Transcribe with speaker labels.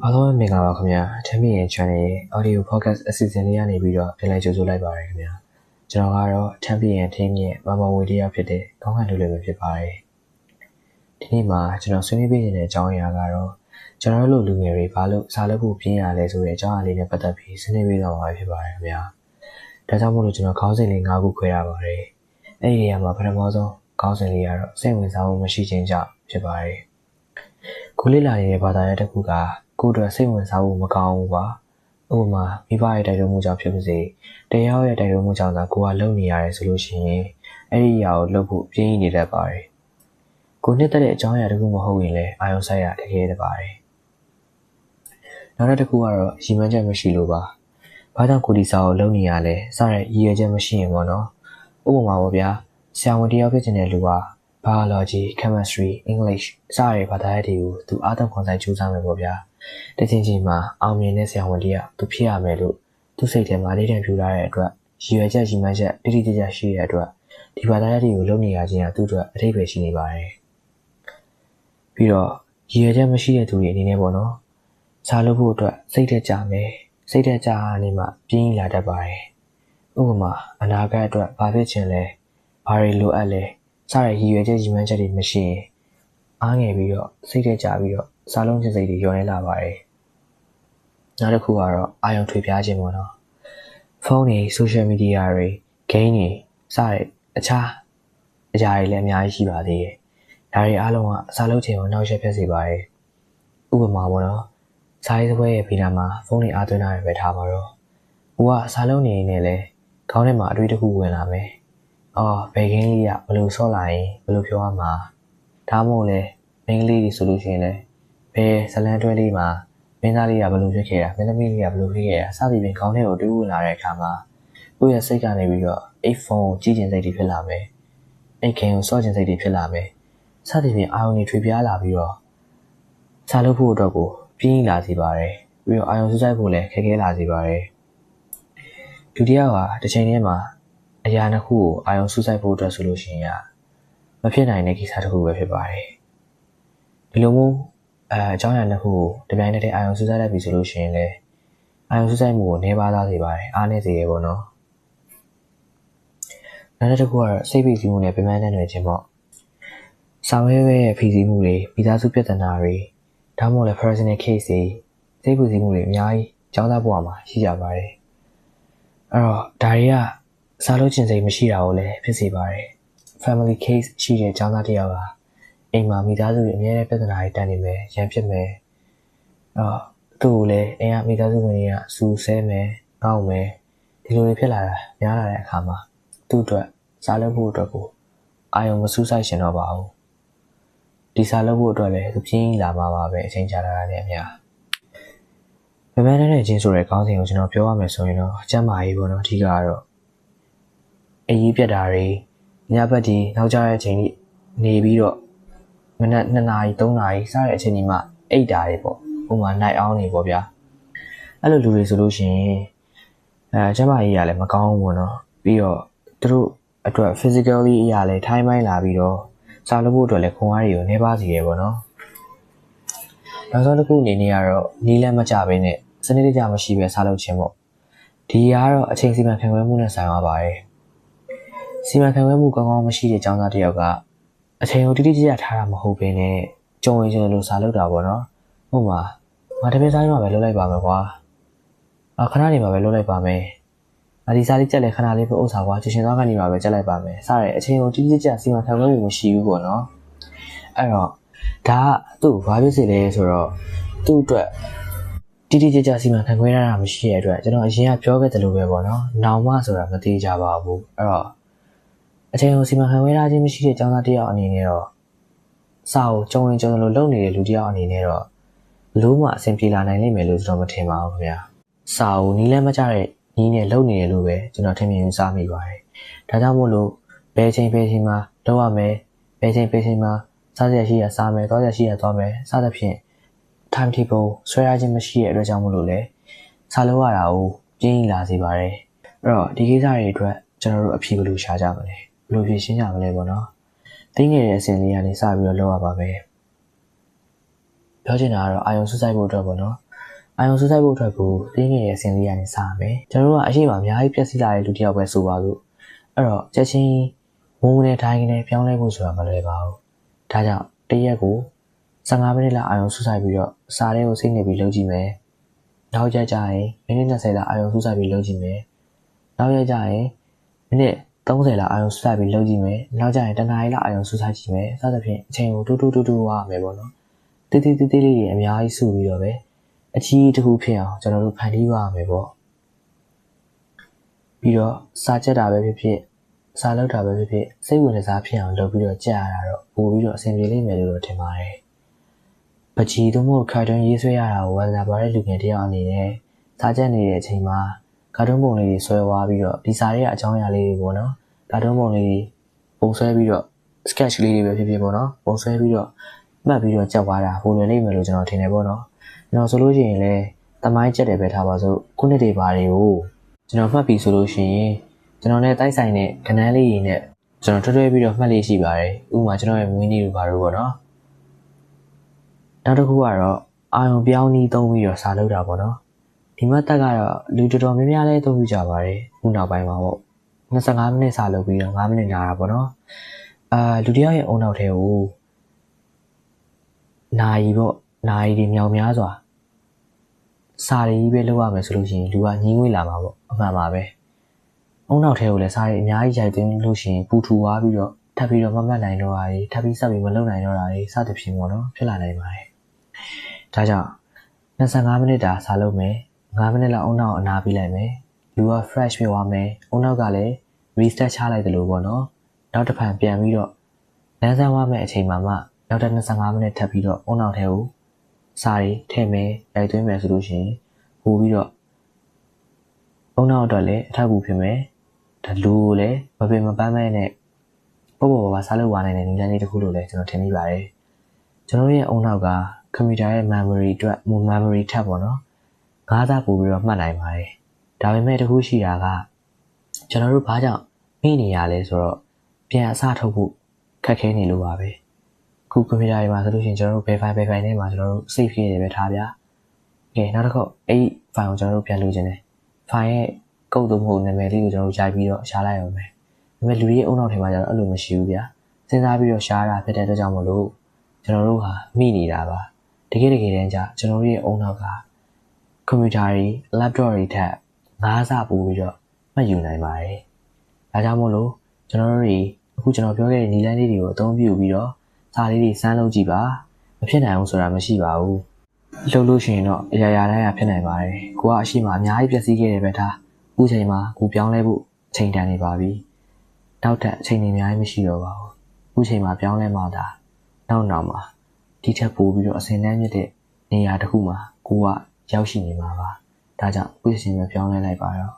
Speaker 1: အားလုံးပဲမင်္ဂလာပါခင်ဗျာထမင်းရဲ့ channel ရဲ့ audio podcast အစီအစဉ်လေးကနေပြီးတော့ပြန်လည်ကြိုဆိုလိုက်ပါရခင်ဗျာကျွန်တော်ကတော့ထမင်းရဲ့ team ရဲ့မမဝေတရားဖြစ်တဲ့ကောင်းခံလူတွေပဲဖြစ်ပါတယ်ဒီနေ့မှာကျွန်တော်ဆွေးနွေးပေးနေတဲ့အကြောင်းအရာကတော့ကျွန်တော်တို့လူငယ်တွေဘာလို့စားလုပ်ဖို့ပြင်းရလဲဆိုတဲ့အကြောင်းအရာလေးနဲ့ပတ်သက်ပြီးဆွေးနွေးပေးတော့မှာဖြစ်ပါတယ်ခင်ဗျာဒါကြောင့်မို့လို့ကျွန်တော်ခေါင်းစဉ်လေး၅ခုခွဲရပါတယ်အဲ့ဒီနေရာမှာပထမဆုံးခေါင်းစဉ်လေးကတော့စိတ်ဝင်စားမှုမရှိခြင်းကြောင့်ဖြစ်ပါတယ်ကိုလေးလာရဲ့ဘာသာရပ်တစ်ခုက ကိုယ့်အတွက်စိတ်ဝင်စားဖို့မကောင်းဘူးပါဥပမာမိဘရဲ့တိုက်တွန်းမှုကြောင့်ဖြစ်ပါစေတရားရဲ့တိုက်တွန်းမှုကြောင့်သာကိုကလုံနေရတယ်ဆိုလို့ရှိရင်အဲ့ဒီအရာကိုလုပ်ဖို့ပြင်းရည်နေတတ်ပါတယ်ကိုနှစ်သက်တဲ့အကြောင်းအရာတစ်ခုမဟုတ်ရင်လည်းအာရုံစိုက်ရခက်ခဲတတ်ပါတယ်နောက်တစ်ခုကတော့ရီမှန်းချက်မရှိလို့ပါဘာကြောင့်ကိုဒီစာကိုလုံနေရလဲစတဲ့ရည်ရွယ်ချက်မရှိရင်ပေါ့နော်ဥပမာပေါ့ဗျာဆရာဝန်တယောက်ဖြစ်တဲ့လူက biology, chemistry, English စတဲ့ဘာသာရပ်တွေကိုသူအားထုတ်ခွန်ဆိုင်ကြိုးစားမယ်ပေါ့ဗျာ။ တချင်းချင်းမှာအောင်မြင်တဲ့ဆရာဝန်တယောက်သူဖြစ်ရမယ်လို့သူစိတ်ထဲမှာလေးတံပြူလာတဲ့အတွက်ရည်ရွယ်ချက်ရည်မှန်းချက်တိတိကျကျရှိတဲ့အတွက်ဒီဘာသာရပ်တွေကိုလုပ်နေရခြင်းကသူ့အတွက်အထိပ္ပယ်ရှိနေပါတယ်။ပြီးတော့ရည်ရွယ်ချက်မရှိတဲ့သူတွေအနေနဲ့ပေါ့နော်။စားလုပ်ဖို့အတွက်စိတ်ထက်ကြမယ်။စိတ်ထက်ကြနေမှပြင်းလာတတ်ပါတယ်။ဥပမာအနာဂတ်အတွက်ဘာဖြစ်ချင်လဲ။ဘာတွေလိုအပ်လဲ။စတဲ့ရည်ရွယ်ချက်ရည်မှန်းချက်တွေမရှိရင်အားငယ်ပြီးတော့စိတ်ထဲကြပြီးတော့ စားလုံးချင်းစိတ်တွေညှော်နေလာပါတယ်။နောက်တစ်ခုကတော့အာယုံထွေပြားခြင်းပေါ့နော်။ဖုန်းတွေ social media တွေ game တွေစတဲ့အခြားအရာတွေလည်းအများကြီးရှိပါသေးတယ်။ဒါတွေအားလုံးကစားလုံးခြင်းကိုနောက်ရက်ဖြစ်စေပါတယ်။ဥပမာပေါ့နော်။စားရေးစပွဲရဲ့ဗီဒီယိုမှာဖုန်းတွေအားသွင်းတာပဲထားပါတော့။ဦးကစားလုံးနေနေလဲခေါင်းထဲမှာအတွေးတစ်ခုဝင်လာမယ်။အော်ဘယ်ကင်းလေးကဘယ်လိုဆော့လာရင်ဘယ်လိုပြောရမှာဒါမှမဟုတ်လေမင်းကလေးတွေဆိုလို့ရှိရင်လည်း ဘယ်ဇလန်တွဲလေးမှာမင်းသားလေးကဘယ်လိုဖြစ်ခဲ့တာမင်းသမီးလေးကဘယ်လိုဖြစ်ခဲ့တာစသည်ဖြင့်ခေါင်းထဲကိုတွေးဝင်လာတဲ့အခါမှာကိုယ့်ရဲ့စိတ်ကနေပြီးတော့အိတ်ဖုန်းကိုကြည့်ကျင်စိတ်တွေဖြစ်လာမယ်အိတ်ခင်ကိုစော့ကျင်စိတ်တွေဖြစ်လာမယ်စသည်ဖြင့်အာရုံတွေထွေပြားလာပြီးတော့စားလုပ်ဖို့အတွက်ကိုပြင်းလာစေပါတယ်ပြီးတော့အာရုံစူးစိုက်ဖို့လည်းခက်ခဲလာစေပါတယ်ဒုတိယကတစ်ချိန်တည်းမှာအရာနှစ်ခုကိုအာရုံစူးစိုက်ဖို့အတွက်ဆိုလို့ရှိရင်မဖြစ်နိုင်တဲ့ကိစ္စတစ်ခုပဲဖြစ်ပါတယ်ဒီလိုမျိုး အဲအကြောင်းအရာနှစ်ခုကိုတပြိုင်နက်တည်းအာရုံစူးစိုက်လိုက်ပြီဆိုလို့ရှိရင်လည်းအာရုံစူးစိုက်မှုကိုနှဲပါသားစေပါတယ်အားနည်းစေရပေါ့နော်နောက်တစ်ခုကတော့စိတ်ဖိစီးမှုနဲ့ပြင်းပြတဲ့နယ်ခြင်းပေါ့စာဝဲဝဲရဲ့ဖိစီးမှုတွေမိသားစုပြဿနာတွေဒါမှမဟုတ်လည်း personal case တွေစိတ်ဖိစီးမှုတွေအများကြီးကျောင်းသားဘဝမှာရှိကြပါတယ်အဲ့တော့ဒါတွေကစားလို့ကျင်စိတ်မရှိတာကိုလည်းဖြစ်စေပါတယ် family case ရှိတဲ့ကျောင်းသားတစ်ယောက်က အိမ်မှာမိသားစုတွေအများနဲ့ပြဿနာတွေတန်းနေမယ်ရန်ဖြစ်မယ်အော်သူ့ကိုလည်းအိမ်ကမိသားစုဝင်တွေကစူဆဲမယ်ကောက်မယ်ဒီလိုတွေဖြစ်လာတာများလာတဲ့အခါမှာသူ့အတွက်စားလို့ဖို့အတွက်ကိုအာယုံမစူးစိုက်ရှင်တော့ပါဘူးဒီစားလို့ဖို့အတွက်လည်းသူပြင်းလာမှာပါပဲအချိန်ကြာလာတာနဲ့အများမမန်းတဲ့ချင်းဆိုတဲ့ခေါင်းစဉ်ကိုကျွန်တော်ပြောရမယ်ဆိုရင်တော့ကျမ်းမာရေးပေါ့နော်အဓိကကတော့အရေးပြတ်တာတွေညဘက်ဒီနောက်ကျတဲ့အချိန်ကြီးနေပြီးတော့ မနက်2နာရီ3နာရီစတဲ့အချိန်ကြီးမှအိတ်တာတွေပေါ့ဥပမာ night out နေပေါ့ဗျာအဲ့လိုလူတွေဆိုလို့ရှိရင်အဲကျမကြီးကလည်းမကောင်းဘူးပေါ့နော်ပြီးတော့သူတို့အတွက် physically အရာလည်းထိုင်းပိုင်းလာပြီးတော့စားလို့ဖို့အတွက်လည်းခွန်အားတွေကိုနှဲပါစီရပေါ့နော်နောက်ဆုံးတစ်ခုအနေနဲ့ကတော့နီးလန်းမကြဘဲနဲ့စနစ်တကျမရှိပဲစားလုပ်ခြင်းပေါ့ဒီကတော့အချိန်စီမံခန့်ခွဲမှုနဲ့ဆိုင်သွားပါတယ်စီမံခန့်ခွဲမှုကောင်းကောင်းမရှိတဲ့ကျောင်းသားတစ်ယောက်က အချိန်ကိုတိတိကျကျထားတာမဟုတ်ဘဲနဲ့ကြုံရင်ကျလို့စာလုပ်တာပေါ့နော်။ဟုတ်မှာငါတပည့်စားရမှာပဲလုပ်လိုက်ပါမယ်ကွာ။အခဏနေမှာပဲလုပ်လိုက်ပါမယ်။အဒီစားလေးကြက်လဲခဏလေးပဲဥစ္စာကွာချင်ချင်သွားကနေမှာပဲကြက်လိုက်ပါမယ်။စတဲ့အချိန်ကိုတိတိကျကျစီမံခန့်ခွဲမှုမရှိဘူးပေါ့နော်။အဲ့တော့ဒါကသူ့ဘာဖြစ်စေလဲဆိုတော့သူ့အတွက်တိတိကျကျစီမံခန့်ခွဲရတာမရှိတဲ့အတွက်ကျွန်တော်အရင်ကပြောခဲ့တယ်လို့ပဲပေါ့နော်။နောင်မဆိုတာမသေးကြပါဘူး။အဲ့တော့ အချိန်ကိုစီမံခန့်ခွဲထားခြင်းမရှိတဲ့ကျောင်းသားတစ်ယောက်အနေနဲ့တော့စာကိုကြုံရင်ကြုံလို့လုပ်နေတဲ့လူတစ်ယောက်အနေနဲ့တော့လုံးဝအဆင်ပြေလာနိုင်လိမ့်မယ်လို့ကျွန်တော်မထင်ပါဘူးခင်ဗျာစာကိုနီးလဲမကြတဲ့နီးနဲ့လုပ်နေတယ်လို့ပဲကျွန်တော်ထင်မြင်ယူဆမိပါတယ်ဒါကြောင့်မို့လို့ဘယ်ချိန်ဘယ်ချိန်မှာလုပ်ရမယ်ဘယ်ချိန်ဘယ်ချိန်မှာစားရရှိရစားမယ်သွားရရှိရသွားမယ်စသဖြင့် time table ဆွဲရခြင်းမရှိတဲ့အတွက်ကြောင့်မို့လို့လေစာလုပ်ရတာကိုပြင်းလာစေပါတယ်အဲ့တော့ဒီကိစ္စတွေအတွက်ကျွန်တော်တို့အဖြေဘယ်လိုရှာကြမလဲ ဘယ်လိုဖြေရှင်းကြမလဲပေါ့နော်သိငယ်တဲ့အစဉ်လေးကနေစပြီးတော့လုပ်ရပါမယ်ပြောချင်တာကတော့အာယုံဆူဆိုင်ဖို့အတွက်ပေါ့နော်အာယုံဆူဆိုင်ဖို့အတွက်ကိုတင်းငယ်ရဲ့အစဉ်လေးကနေစရမယ်ကျွန်တော်တို့ကအရှိမအများကြီးပြည့်စည်လာတဲ့လူတစ်ယောက်ပဲဆိုပါလို့အဲ့တော့ချက်ချင်းဝုန်းနဲ့ထိုင်းနဲ့ပြောင်းလဲဖို့ဆိုတာမလွယ်ပါဘူးဒါကြောင့်တရက်ကို15မိနစ်လောက်အာယုံဆူဆိုင်ပြီးတော့စားတဲ့ကိုစိတ်နေပြီးလုပ်ကြည့်မယ်နောက်ကြကြရင်မိနစ်20လောက်အာယုံဆူဆိုင်ပြီးလုပ်ကြည့်မယ်နောက်ရကြရင်မိနစ် 30လောက်အာယုံဆူဆိုင်ပြီးလုပ်ကြည့်မယ်နောက်ကြရင်တနားရီလောက်အာယုံဆူဆိုင်ကြည့်မယ်စသဖြင့်အချိန်ကိုတူးတူးတူးတူးဝါမယ်ပေါ့နော်တေးတေးတေးတေးလေးတွေအများကြီးစုပြီးတော့ပဲအကြီးတစ်ခုဖြစ်အောင်ကျွန်တော်တို့ဖန်တီးပါမယ်ပေါ့ပြီးတော့စာချက်တာပဲဖြစ်ဖြစ်စာလောက်တာပဲဖြစ်ဖြစ်စိတ်ဝင်စားဖြစ်အောင်လုပ်ပြီးတော့ကြာရတာတော့ပို့ပြီးတော့အဆင်ပြေလိမ့်မယ်လို့တော့ထင်ပါတယ်ပချီတို့မို့ခါတွန်းရေးဆွဲရတာကိုဝါသနာပါတဲ့လူငယ်တယောက်အနေနဲ့စားချက်နေတဲ့အချိန်မှာ ကာတွန်းပုံလေးတွေဆွဲသွားပြီးတော့ဒီစာရဲ့အကြောင်းအရာလေးတွေပေါ့နော်ကာတွန်းပုံလေးတွေပုံဆွဲပြီးတော့ sketch လေးတွေပဲဖြစ်ဖြစ်ပေါ့နော်ပုံဆွဲပြီးတော့မှတ်ပြီးတော့ကြောက်သွားတာဟိုလွယ်လိမ့်မယ်လို့ကျွန်တော်ထင်တယ်ပေါ့နော်ကျွန်တော်ဆိုလို့ရှိရင်လည်းတမိုင်းချက်တယ်ပဲထားပါစို့ခုနှစ်တွေပါတွေကိုကျွန်တော်မှတ်ပြီးဆိုလို့ရှိရင်ကျွန်တော်နဲ့တိုက်ဆိုင်တဲ့ကဏ္ဍလေးတွေနဲ့ကျွန်တော်ထွထွဲပြီးတော့မှတ်လေးရှိပါတယ်ဥပမာကျွန်တော်ရဲ့မွေးနေ့လိုပါတော့ပေါ့နော်နောက်တစ်ခုကတော့အာယုံပြောင်းနီးသုံးပြီးတော့စာလုပ်တာပေါ့နော် ဒီမှတ်တက်ကတော့လူတော်တော်များများလည်းသုံးပြကြပါတယ်ခုနောက်ပိုင်းမှာပေါ့25မိနစ်စာလုပ်ပြီးတော့5မိနစ်နာတာပေါ့နော်အာလူတယောက်ရဲ့အုံနောက်ထဲကိုနာယီပေါ့နာယီတွေမြောင်များစွာစာရီပဲလောက်ရမယ်ဆိုလို့ရှိရင်လူကညင်းငွေလာမှာပေါ့အမှန်ပါပဲအုံနောက်ထဲကိုလည်းစာရီအများကြီးရိုက်သွင်းလို့ရှိရင်ပူထူသွားပြီးတော့ထပ်ပြီးတော့မမှတ်နိုင်တော့တာတွေထပ်ပြီးဆက်ပြီးမလုပ်နိုင်တော့တာတွေစသဖြင့်ပေါ့နော်ဖြစ်လာနိုင်ပါတယ်ဒါကြောင့်25မိနစ်တာစာလုပ်မယ် 5မိနစ်လောက်အုံနောက်အနားပြီးလိုက်မယ်လူက fresh ဖြစ်သွားမယ်အုံနောက်ကလည်း restart ချလိုက်တယ်လို့ပေါ့နော်နောက်တစ်ဖန်ပြန်ပြီးတော့လမ်းဆန်းသွားမယ့်အချိန်မှာမှနောက်ထပ်25မိနစ်ထပ်ပြီးတော့အုံနောက်ထဲကိုစာရီထည့်မယ်ရိုက်သွင်းမယ်ဆိုလို့ရှိရင်ပို့ပြီးတော့အုံနောက်အတွက်လည်းအထောက်အကူဖြစ်မယ်ဒါလူကိုလည်းမပင်မပန်းမဲ့နဲ့ပေါ့ပေါ့ပါပါစားလို့ဝါနိုင်တဲ့နည်းလမ်းလေးတစ်ခုလို့လည်းကျွန်တော်ထင်မိပါတယ်ကျွန်တော်ရဲ့အုံနောက်ကကွန်ပျူတာရဲ့ memory အတွက် memory ထပ်ပေါ့နော် ငါးသားပို့ပြီးတော့မှတ်နိုင်ပါတယ်ဒါပေမဲ့တခုရှိတာကကျွန်တော်တို့ဘာကြောင့်မိနေရလဲဆိုတော့ပြန်အစားထုတ်ဖို့ခက်ခဲနေလို့ပါပဲခုကွန်ပျူတာတွေမှာဆိုလို့ရှိရင်ကျွန်တော်တို့ verify verify နဲ့မှာကျွန်တော်တို့ save ဖြစ်နေပဲထားဗျာကဲနောက်တစ်ခေါက်အဲ့ file ကိုကျွန်တော်တို့ပြန်လုပ်ခြင်းတယ် file ရဲ့ကုတ်တော့မဟုတ်နာမည်လေးကိုကျွန်တော်တို့ရိုက်ပြီးတော့ရှားလိုက်အောင်ပဲဒါပေမဲ့လူကြီးအုံနောက်ထဲမှာကျွန်တော်အဲ့လိုမရှိဘူးဗျာစဉ်းစားပြီးတော့ရှားတာဖြစ်တဲ့အတွက်ကြောင့်မလို့ကျွန်တော်တို့ဟာမိနေတာပါတကယ်တကယ်တမ်းကျကျွန်တော်တို့ရဲ့အုံနောက်က ကွန်ပျူတာတွေ laptop တွေထက်ငါးဆပို့ပြီးတော့မှတ်ယူနိုင်ပါတယ်။ဒါကြောင့်မို့လို့ကျွန်တော်တို့တွေအခုကျွန်တော်ပြောခဲ့တဲ့နည်းလမ်းလေးတွေကိုအသုံးပြုပြီးတော့စာလေးတွေစမ်းလုပ်ကြည့်ပါ။မဖြစ်နိုင်ဘူးဆိုတာမရှိပါဘူး။လှုပ်လို့ရှိရင်တော့အရာရာတိုင်းကဖြစ်နိုင်ပါတယ်။ကိုကအရှိမအများကြီးပျက်စီးခဲ့တယ်ပဲထား။အခုချိန်မှာကိုပြောင်းလဲဖို့ချိန်တန်နေပါပြီ။နောက်ထပ်အချိန်တွေအများကြီးမရှိတော့ပါဘူး။အခုချိန်မှာပြောင်းလဲမှသာနောက်နောက်မှာဒီထက်ပိုပြီးတော့အစင်တန်းမြင့်တဲ့နေရာတစ်ခုမှာကိုက ရောက်ရှိနေမှာပါ။ဒါကြောင့်ခုချိန်မှာပြောင်းလဲလိုက်ပါတော့